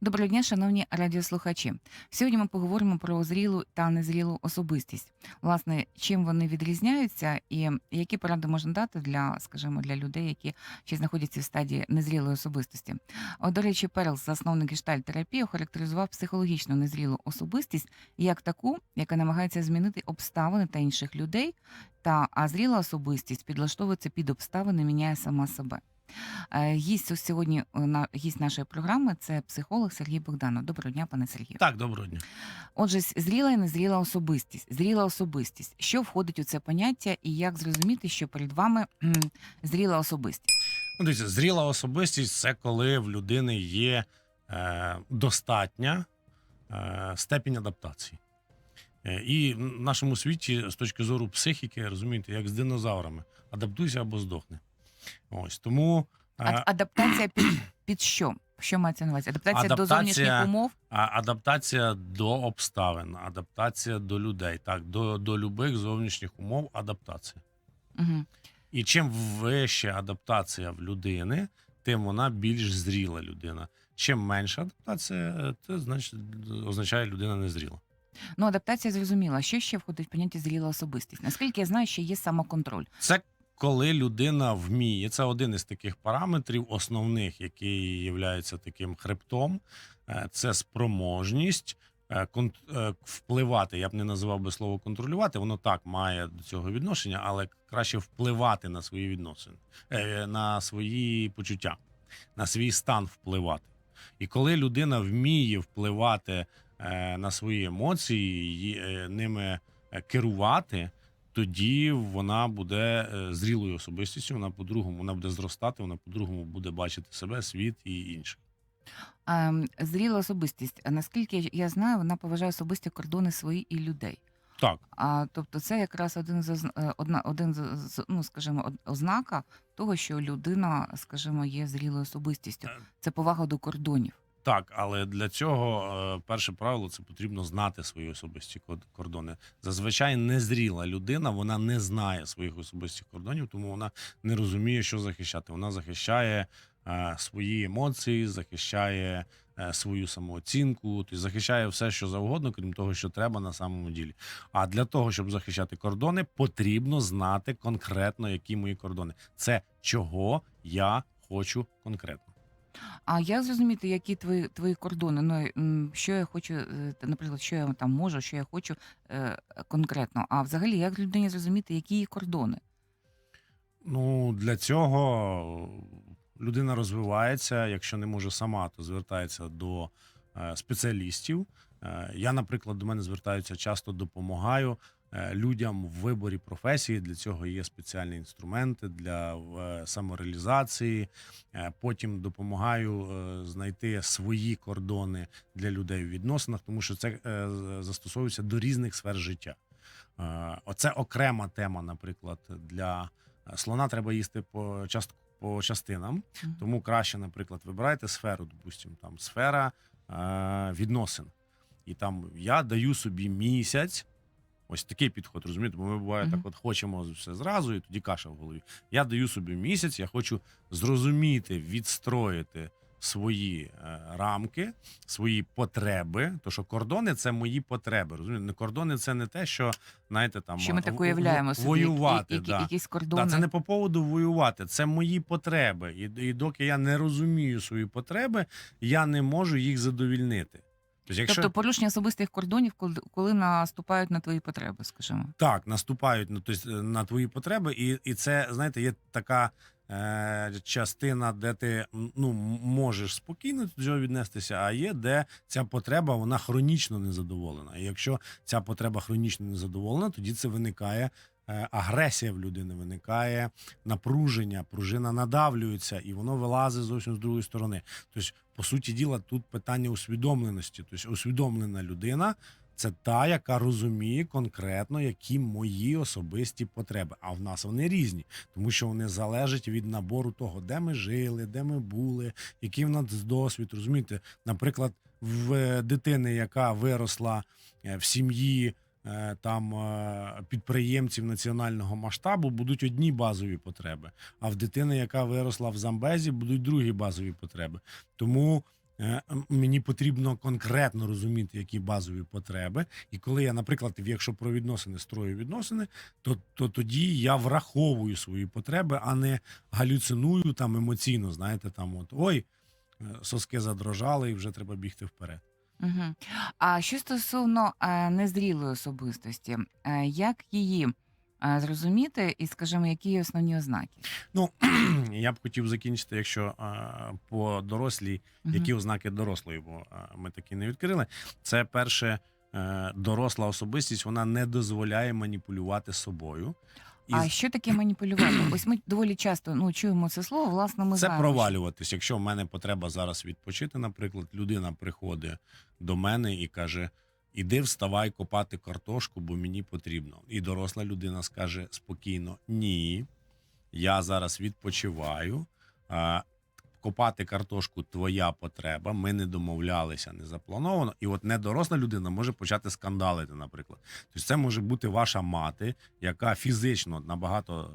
Доброго дня, шановні радіослухачі. Сьогодні ми поговоримо про зрілу та незрілу особистість. Власне, чим вони відрізняються, і які поради можна дати для, скажімо, для людей, які ще знаходяться в стадії незрілої особистості. От, до речі, Перлс, засновник гештальт-терапії, охарактеризував психологічно незрілу особистість як таку, яка намагається змінити обставини та інших людей. Та а зріла особистість підлаштовується під обставини, міняє сама себе. Е, Гість сьогодні е, на гість нашої програми це психолог Сергій Богданов. Доброго дня, пане Сергію. Так, доброго дня. Отже, зріла і незріла особистість. Зріла особистість. Що входить у це поняття, і як зрозуміти, що перед вами зріла особистість? Ну, дивіться, зріла особистість це коли в людини є е, достатня е, степінь адаптації. Е, і в нашому світі, з точки зору психіки, розумієте, як з динозаврами, адаптуйся або здохни. Ось тому е, А- Адаптація під, під що? Що мається на увазі? Адаптація, до зовнішніх умов? а адаптація до обставин, адаптація до людей, так, до, до любих зовнішніх умов адаптація. Угу. І чим вища адаптація в людини, тим вона більш зріла людина. Чим менша адаптація, це значить означає людина незріла. Ну, адаптація зрозуміла. Що ще входить в поняття зріла особистість? Наскільки я знаю, що є самоконтроль. Це коли людина вміє. Це один із таких параметрів, основних, який є таким хребтом. Е, Це спроможність е, е, впливати. Я б не називав би слово контролювати, воно так має до цього відношення, але краще впливати на свої відносини, на свої почуття, на свій стан впливати. І коли людина вміє впливати на свої емоції, ними керувати, тоді вона буде е, зрілою особистістю. Вона по-другому вона буде зростати, вона по-другому буде бачити себе, світ і інше. Ем, зріла особистість. Наскільки я знаю, вона поважає особисті кордони свої і людей. Так, А тобто, це якраз один з е, одна один з- з ну, скажімо, ознака того, що людина, скажімо, є зрілою особистістю. Е. Це повага до кордонів. Так, але для цього е, перше правило це потрібно знати свої особисті кордони. Зазвичай незріла людина, вона не знає своїх особистих кордонів, тому вона не розуміє, що захищати. Вона захищає е, свої емоції, захищає е, свою самооцінку, тобто захищає все, що завгодно, крім того, що треба на самому ділі. А для того, щоб захищати кордони, потрібно знати конкретно, які мої кордони. Це чого я хочу конкретно. А як зрозуміти, які твої твої кордони? Ну що я хочу, е, наприклад, що я там можу, що я хочу е, конкретно. А взагалі, як людині зрозуміти, які її кордони? Ну, для цього людина розвивається. Якщо не може сама, то звертається до е, спеціалістів. Е, Я, наприклад, до мене звертаються часто допомагаю людям в виборі професії. Для цього є спеціальні інструменти для е, самореалізації. Е, Потім допомагаю е, знайти свої кордони для людей у відносинах, тому що це е, застосовується до різних сфер життя. Е, Оце окрема тема, наприклад, для е, слона треба їсти по част по частинам. Тому краще, наприклад, вибирайте сферу, допустимо, там сфера е, відносин. І там я даю собі місяць. Ось такий підход, розумієте? Бо ми буває так, от хочемо все зразу, і тоді каша в голові. Я даю собі місяць, я хочу зрозуміти, відстроїти свої е, рамки, свої потреби. То що кордони це мої потреби. Розумієте? Не кордони це не те, що знаєте, там Що ми так уявляємо собі, воювати. які, да. якісь кордони? Да, це не по поводу воювати, це мої потреби. І, і доки я не розумію свої потреби, я не можу їх задовільнити. Тобто, якщо Тобто порушення особистих кордонів, коли, коли наступають на твої потреби, скажімо. так наступають ну, тобто, на твої потреби, і, і це, знаєте, є така е, частина, де ти ну, можеш спокійно до цього віднестися, а є де ця потреба вона хронічно незадоволена. І якщо ця потреба хронічно незадоволена, тоді це виникає. Е, Агресія в людини виникає напруження, пружина надавлюється, і воно вилазить зовсім з другої сторони. Тобто, по суті діла, тут питання усвідомленості. Тобто, усвідомлена людина це та, яка розуміє конкретно, які мої особисті потреби. А в нас вони різні, тому що вони залежать від набору того, де ми жили, де ми були, який в нас досвід. Розумієте, наприклад, в дитини, яка виросла е, в сім'ї. Е, там е, підприємців національного масштабу будуть одні базові потреби, а в дитини, яка виросла в Замбезі, будуть другі базові потреби. Тому е, мені потрібно конкретно розуміти, які базові потреби. І коли я, наприклад, якщо про відносини строю відносини, то, то тоді я враховую свої потреби, а не галюциную там емоційно. Знаєте, там от ой, соски задрожали, і вже треба бігти вперед. Угу. А що стосовно е, незрілої особистості, е, як її е, зрозуміти і, скажімо, які її основні ознаки? Ну я б хотів закінчити, якщо е, по дорослій, Мгм. які ознаки дорослої, бо е, ми такі не відкрили. Це перше, е, доросла особистість, вона не дозволяє маніпулювати собою. І А що таке маніпулювати? Ось ми доволі часто ну, чуємо це слово, власне, ми це знаємо. провалюватись. Якщо в мене потреба зараз відпочити, наприклад, людина приходить до мене і каже: Іди, вставай копати картошку, бо мені потрібно. І доросла людина скаже спокійно: Ні, я зараз відпочиваю. Копати картошку твоя потреба. Ми не домовлялися, не заплановано. І от недоросла людина може почати скандалити, наприклад. Тобто це може бути ваша мати, яка фізично набагато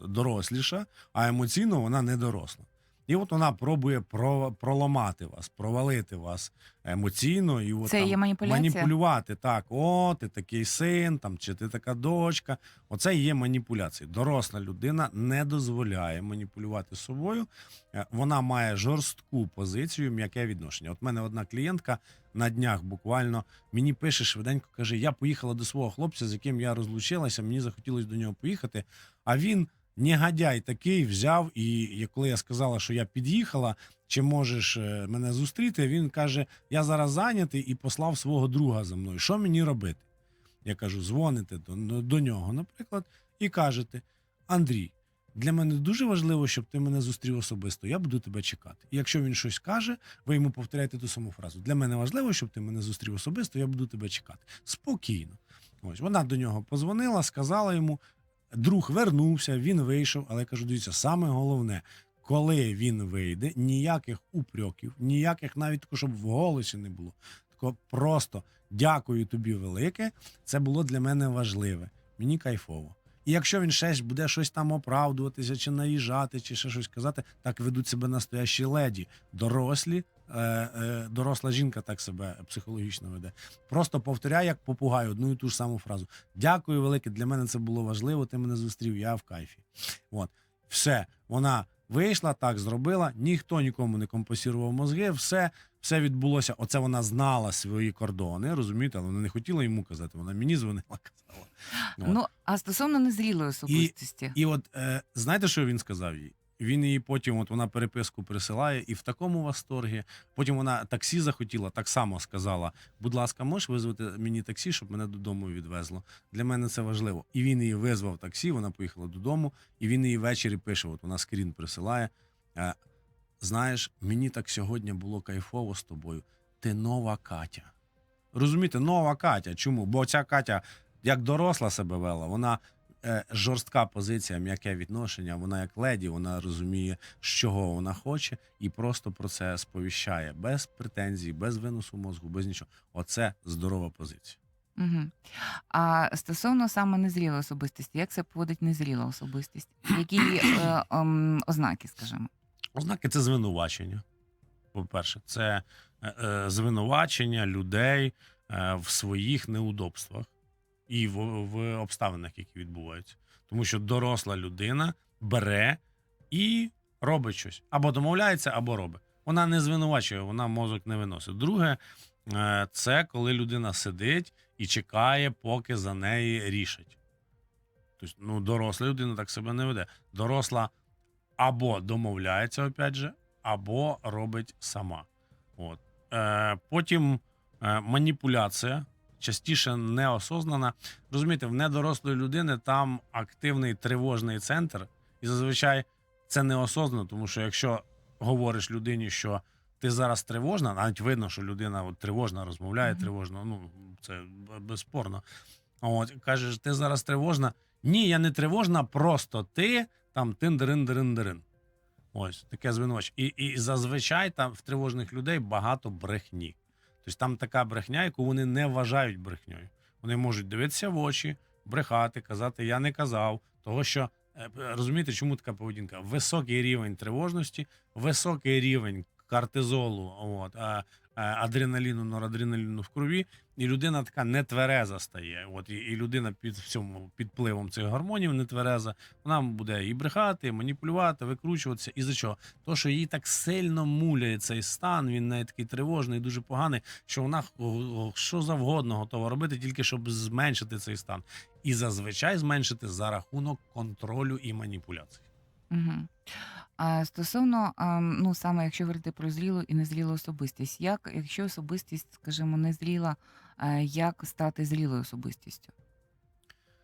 е, доросліша, а емоційно вона не доросла. І от вона пробує про, проламати вас, провалити вас емоційно і от Це там є маніпуляція? маніпулювати. Так, о, ти такий син, там чи ти така дочка. Оце є маніпуляція. Доросла людина не дозволяє маніпулювати собою. Е, Вона має жорстку позицію, м'яке відношення. От мене одна клієнтка на днях буквально мені пише швиденько, каже: Я поїхала до свого хлопця, з яким я розлучилася. Мені захотілося до нього поїхати. А він негодяй такий взяв. І коли я сказала, що я під'їхала, чи можеш е, мене зустріти, він каже: Я зараз зайнятий і послав свого друга за мною. Що мені робити? Я кажу: дзвоните до, до нього, наприклад, і кажете: Андрій, для мене дуже важливо, щоб ти мене зустрів особисто. Я буду тебе чекати. І якщо він щось каже, ви йому повторяєте ту саму фразу. Для мене важливо, щоб ти мене зустрів особисто, я буду тебе чекати. Спокійно. Ось вона до нього позвонила, сказала йому. Друг вернувся, він вийшов, але кажу: дивіться, саме головне, коли він вийде, ніяких упрьоків, ніяких навіть такого, щоб в голосі не було. Тако просто дякую тобі велике. Це було для мене важливе. Мені кайфово. І якщо він ще буде щось там оправдуватися, чи наїжджати, чи ще щось казати, так ведуть себе настоящі леді. Дорослі, е, е, доросла жінка так себе психологічно веде. Просто повторяй, як попугай, одну і ту ж саму фразу. Дякую велике, для мене це було важливо. Ти мене зустрів, я в кайфі. От, все, вона вийшла, так зробила, ніхто нікому не компенсував мозги, все, все відбулося. Оце вона знала свої кордони, розумієте, але вона не хотіла йому казати. Вона мені дзвонила, казала. От. Ну, а стосовно незрілої особистості, І от е, знаєте, що він сказав їй? Він її потім, от вона переписку присилає, і в такому восторгі. Потім вона таксі захотіла, так само сказала: будь ласка, можеш визвати мені таксі, щоб мене додому відвезло. Для мене це важливо. І він її визвав таксі, вона поїхала додому, і він її ввечері пише: от вона скрін присилає. Е, Знаєш, мені так сьогодні було кайфово з тобою. Ти нова Катя. Розумієте, нова Катя. Чому? Бо ця Катя, як доросла себе вела, вона жорстка позиція, м'яке відношення. Вона як леді, вона розуміє, з чого вона хоче, і просто про це сповіщає без претензій, без виносу мозку, без нічого. Оце здорова позиція. Угу. А стосовно саме незрілої особистості, як це поводить незріла особистість? Які е, ем, ознаки, скажімо? Ознаки це звинувачення. По-перше, це е, е, звинувачення людей е, в своїх неудобствах і в, в обставинах, які відбуваються. Тому що доросла людина бере і робить щось. Або домовляється, або робить. Вона не звинувачує, вона мозок не виносить. Друге, е, це коли людина сидить і чекає, поки за неї рішать. Тобто, ну, доросла людина так себе не веде. Доросла або домовляється, опять же, або робить сама. От. Е, потім е, маніпуляція, частіше неосознана. Розумієте, в недорослої людини там активний тривожний центр, і зазвичай це неосознано, тому що якщо говориш людині, що ти зараз тривожна, навіть видно, що людина от, тривожна розмовляє, Мгм. тривожно, ну це безспорно. От кажеш, ти зараз тривожна. Ні, я не тривожна, просто ти там тин-дирин-дирин-дирин. Ось таке звинувачення. І, і зазвичай там в тривожних людей багато брехні. Тобто там така брехня, яку вони не вважають брехньою. Вони можуть дивитися в очі, брехати, казати Я не казав. Того що е, розумієте, чому така поведінка? Високий рівень тривожності, високий рівень кортизолу, от, адреналіну, норадреналіну в крові, і людина така нетвереза стає. От, і, і людина під всьому під впливом цих гормонів нетвереза, вона буде і брехати, і маніпулювати, викручуватися. І за чого? То, що їй так сильно муляє цей стан, він навіть такий тривожний, дуже поганий, що вона що завгодно готова робити, тільки щоб зменшити цей стан. І зазвичай зменшити за рахунок контролю і маніпуляцій. Угу. А стосовно, а, ну саме якщо говорити про зрілу і незрілу особистість, як якщо особистість, скажімо, незріла, а, як стати зрілою особистістю?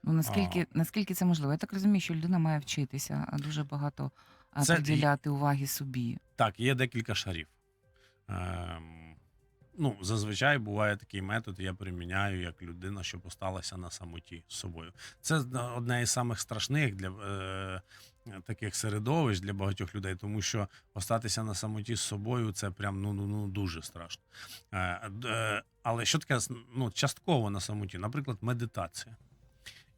Ну наскільки наскільки це можливо? Я так розумію, що людина має вчитися а, дуже багато а, Це- приділяти уваги собі. Так, є декілька шарів. Ем, ну, зазвичай буває такий метод, я приміняю як людина, що посталася на самоті з собою. Це одне із самих страшних для е, таких середовищ для багатьох людей, тому що остатися на самоті з собою це прям ну, ну, ну дуже страшно. Е, е, але що таке ну, частково на самоті? Наприклад, медитація.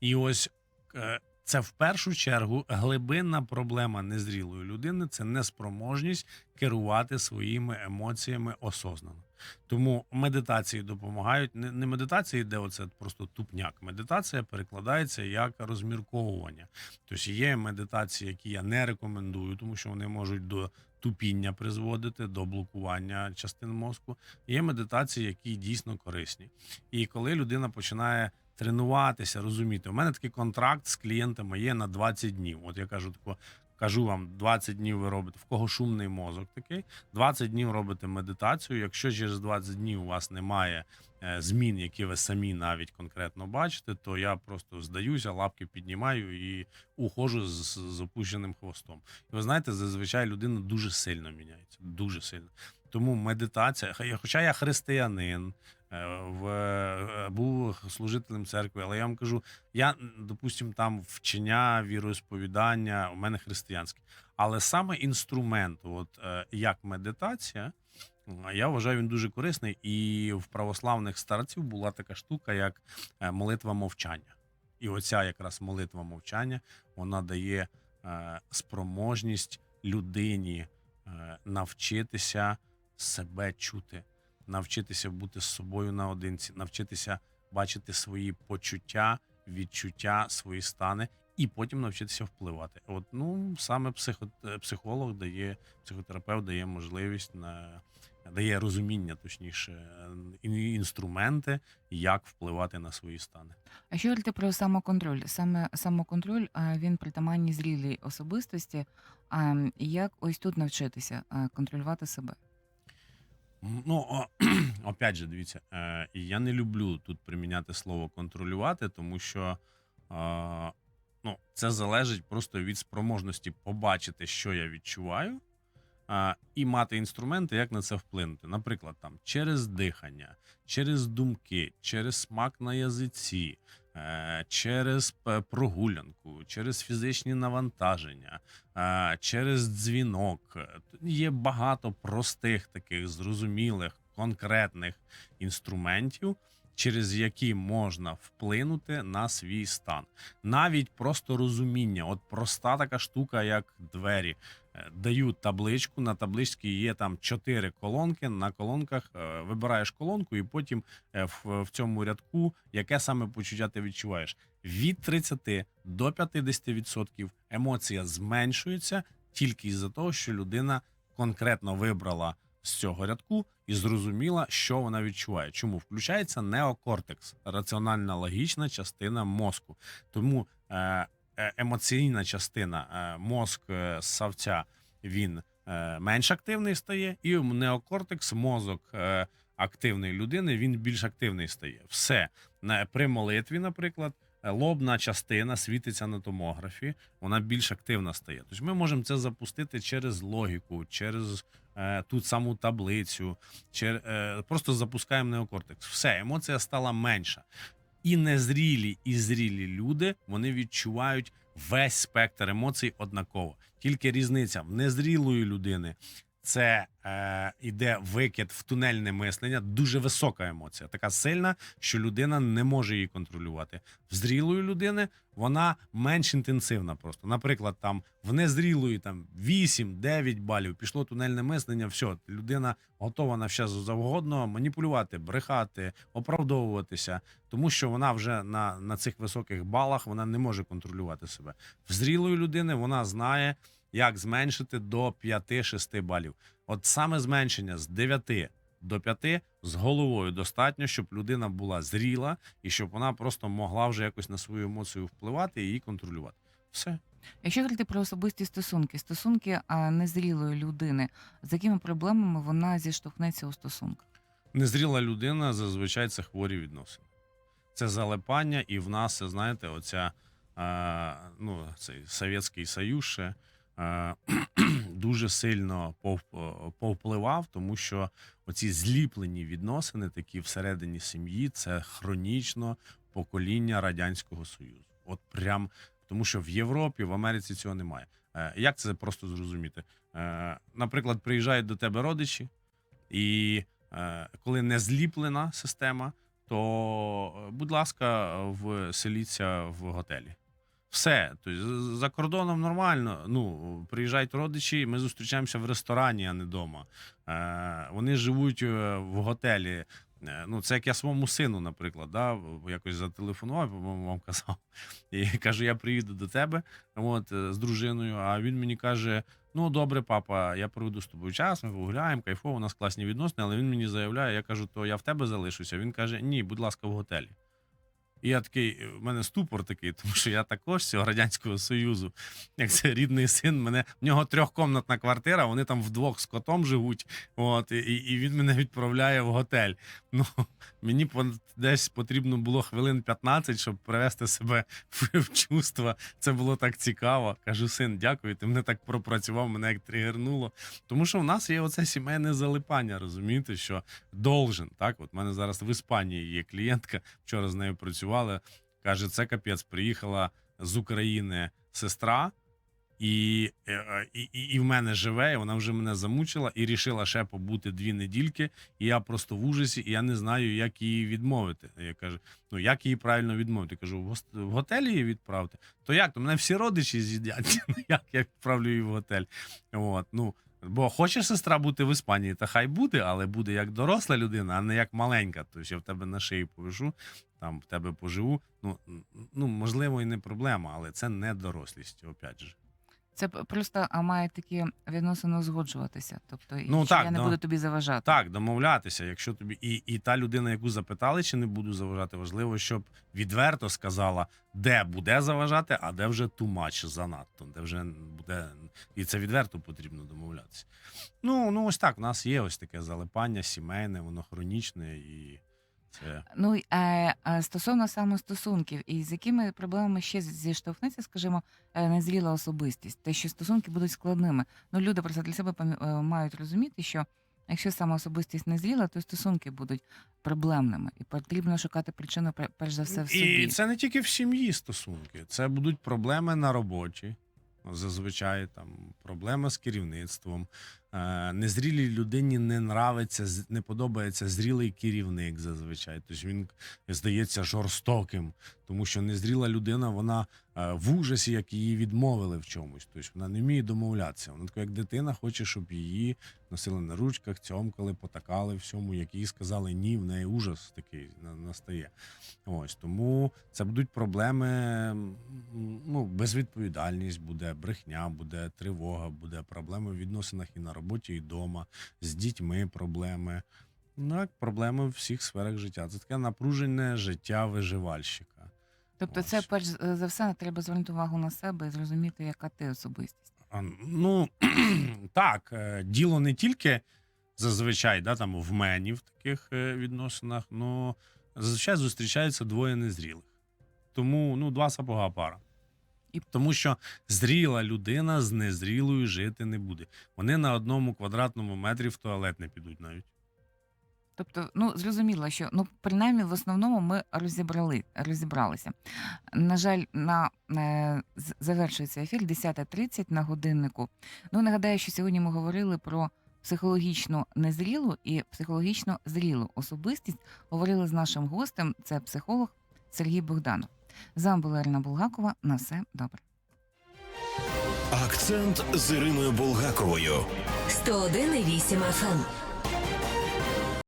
І ось е, це в першу чергу глибинна проблема незрілої людини це неспроможність керувати своїми емоціями осознано. Тому медитації допомагають. Не, медитації, де оце просто тупняк. Медитація перекладається як розмірковування. Тобто є медитації, які я не рекомендую, тому що вони можуть до тупіння призводити, до блокування частин мозку. Є медитації, які дійсно корисні. І коли людина починає тренуватися, розуміти, у мене такий контракт з клієнтами є на 20 днів. От я кажу тако. Кажу вам, 20 днів ви робите, в кого шумний мозок такий, 20 днів робите медитацію. Якщо через 20 днів у вас немає е, змін, які ви самі навіть конкретно бачите, то я просто здаюся, лапки піднімаю і ухожу з, з опущеним хвостом. І ви знаєте, зазвичай людина дуже сильно міняється. Дуже сильно. Тому медитація, хоча я християнин, в, е, був служителем церкви, але я вам кажу, я, м, допустим, там вчення, віросповідання, у мене християнське. Але саме інструмент, от е, як медитація, я вважаю, він дуже корисний. І в православних старців була така штука, як е, молитва мовчання. І оця якраз молитва мовчання вона дає е, спроможність людині е, навчитися себе чути, навчитися бути з собою наодинці, навчитися бачити свої почуття, відчуття, свої стани, і потім навчитися впливати. От ну саме психо, психолог дає, психотерапевт дає можливість на дає розуміння, точніше, інструменти, як впливати на свої стани. А що говорити про самоконтроль? Саме самоконтроль він притаманній зрілій особистості. А як ось тут навчитися контролювати себе? Ну, опять же, дивіться, е, я не люблю тут приміняти слово контролювати, тому що ну, це залежить просто від спроможності побачити, що я відчуваю, і мати інструменти, як на це вплинути. Наприклад, там через дихання, через думки, через смак на язиці, через прогулянку, через фізичні навантаження, е, через дзвінок. Є багато простих таких зрозумілих, конкретних інструментів, через які можна вплинути на свій стан. Навіть просто розуміння, от проста така штука, як двері. Е, Дають табличку, на табличці є там чотири колонки. На колонках е, вибираєш колонку, і потім е, в, цьому рядку яке саме почуття ти відчуваєш. Від 30 до 50% емоція зменшується тільки із-за того, що людина конкретно вибрала з цього рядку і зрозуміла, що вона відчуває. Чому включається неокортекс, раціональна логічна частина мозку. Тому емоційна частина е, мозк е, савця він е, менш активний стає, і неокортекс, мозок е, активної людини, він більш активний стає. Все при молитві, наприклад. е, Лобна частина світиться на томографі, вона більш активна стає. Тобто ми можемо це запустити через логіку, через е, ту саму таблицю, чер, е, просто запускаємо неокортекс. Все, емоція стала менша. І незрілі, і зрілі люди вони відчувають весь спектр емоцій однаково. Тільки різниця в незрілої людини це е, іде викид в тунельне мислення, дуже висока емоція, така сильна, що людина не може її контролювати. В зрілої людини вона менш інтенсивна. Просто, наприклад, там в незрілої там 8-9 балів пішло тунельне мислення. все, людина готова на все завгодно маніпулювати, брехати, оправдовуватися, тому що вона вже на, на цих високих балах вона не може контролювати себе. В зрілої людини вона знає, як зменшити до 5-6 балів. От саме зменшення з 9 до 5 з головою достатньо, щоб людина була зріла і щоб вона просто могла вже якось на свою емоцію впливати і її контролювати. Все. Якщо говорити про особисті стосунки, стосунки незрілої людини, з якими проблемами вона зіштовхнеться у стосунках? Незріла людина зазвичай це хворі відносини. Це залипання, і в нас, знаєте, оця е, ну, цей Совєтський Союз ще дуже сильно повпливав, тому що оці зліплені відносини, такі всередині сім'ї, це хронічно покоління Радянського Союзу. От прям тому, що в Європі, в Америці цього немає. Е, як це просто зрозуміти? Е, наприклад, приїжджають до тебе родичі, і е, коли не зліплена система, то, е, будь ласка, вселіться в готелі. Все, тобто за кордоном нормально. Ну, приїжджають родичі, ми зустрічаємося в ресторані, а не вдома. Е, вони живуть е, в готелі. Е, Ну, це як я своєму сину, наприклад, да, якось зателефонував, по-моєму, вам казав. І кажу, я приїду до тебе от, е, з дружиною, а він мені каже: Ну, добре, папа, я проведу з тобою час, ми погуляємо, кайфово, у нас класні відносини, але він мені заявляє, я кажу, то я в тебе залишуся. Він каже, ні, будь ласка, в готелі. І я такий, в мене ступор такий, тому що я також з цього Радянського Союзу, як це рідний син, мене в нього трьохкомнатна квартира, вони там вдвох з котом живуть. От, і, і він мене відправляє в готель. Ну, мені десь потрібно було хвилин 15, щоб привести себе в, чувства. Це було так цікаво. Кажу, син, дякую. Ти мене так пропрацював, мене як тригернуло. Тому що в нас є оце сімейне залипання, розумієте, що должен. Так, от в мене зараз в Іспанії є клієнтка, вчора з нею працювали. Каже, це капець, приїхала з України сестра. І, е, і, і, і в мене живе, і вона вже мене замучила і рішила ще побути дві недільки. І я просто в ужасі, і я не знаю, як її відмовити. Я кажу: ну як її правильно відмовити? Я Кажу, в, готелі її відправити. То як? То мене всі родичі з'їдять. Ну, як я відправлю її в готель? От, ну, бо хоче сестра бути в Іспанії, та хай буде, але буде як доросла людина, а не як маленька. Тобто я в тебе на шиї повишу, там в тебе поживу. Ну, ну можливо, і не проблема, але це не дорослість, опять же. Це просто а, має такі відносини узгоджуватися. Тобто, Ну, що так, я не да. буду тобі заважати. Так, домовлятися, якщо тобі і, і та людина, яку запитали, чи не буду заважати, важливо, щоб відверто сказала, де буде заважати, а де вже much, занадто, де вже буде. І це відверто потрібно домовлятися. Ну, ну ось так. У нас є ось таке залипання сімейне, воно хронічне і це. Ну е, е, стосовно саме стосунків, і з якими проблемами ще зіштовхнеться, скажімо, е, незріла особистість, те, що стосунки будуть складними. Ну, люди просто для себе е, мають розуміти, що якщо сама особистість незріла, то стосунки будуть проблемними, і потрібно шукати причину пер- перш за все в собі. І це не тільки в сім'ї стосунки, це будуть проблеми на роботі. Зазвичай там проблема з керівництвом. Е, незрілій людині не нравиться, не подобається зрілий керівник зазвичай. Тобто він здається жорстоким, тому що незріла людина, вона е, в ужасі, як її відмовили в чомусь. Тобто вона не вміє домовлятися. Вона така, як дитина, хоче, щоб її носили на ручках, цьомкали, потакали всьому, як їй сказали ні, в неї ужас такий настає. Ось тому це будуть проблеми. Ну, безвідповідальність буде, брехня буде, тривога буде, проблеми в відносинах і на роботі, і вдома, з дітьми проблеми. Ну, як проблеми в всіх сферах життя. Це таке напружене життя виживальщика. Тобто, це перш за все треба звернути увагу на себе і зрозуміти, яка ти особистість. А, Ну так, е, діло не тільки зазвичай, да, там в мені в таких е, відносинах, ну зазвичай зустрічаються двоє незрілих. Тому ну, два сапога пара. І- Тому що зріла людина з незрілою жити не буде. Вони на одному квадратному метрі в туалет не підуть навіть. Тобто, ну зрозуміло, що ну принаймні в основному ми розібрали розібралися. На жаль, на е, завершується ефір 10.30 на годиннику. Ну нагадаю, що сьогодні ми говорили про психологічно незрілу і психологічно зрілу особистість. Говорили з нашим гостем. Це психолог Сергій Богданов. З вами була Ірина Булгакова. На все добре. Акцент з Іриною Булгаковою. 101,8 FM.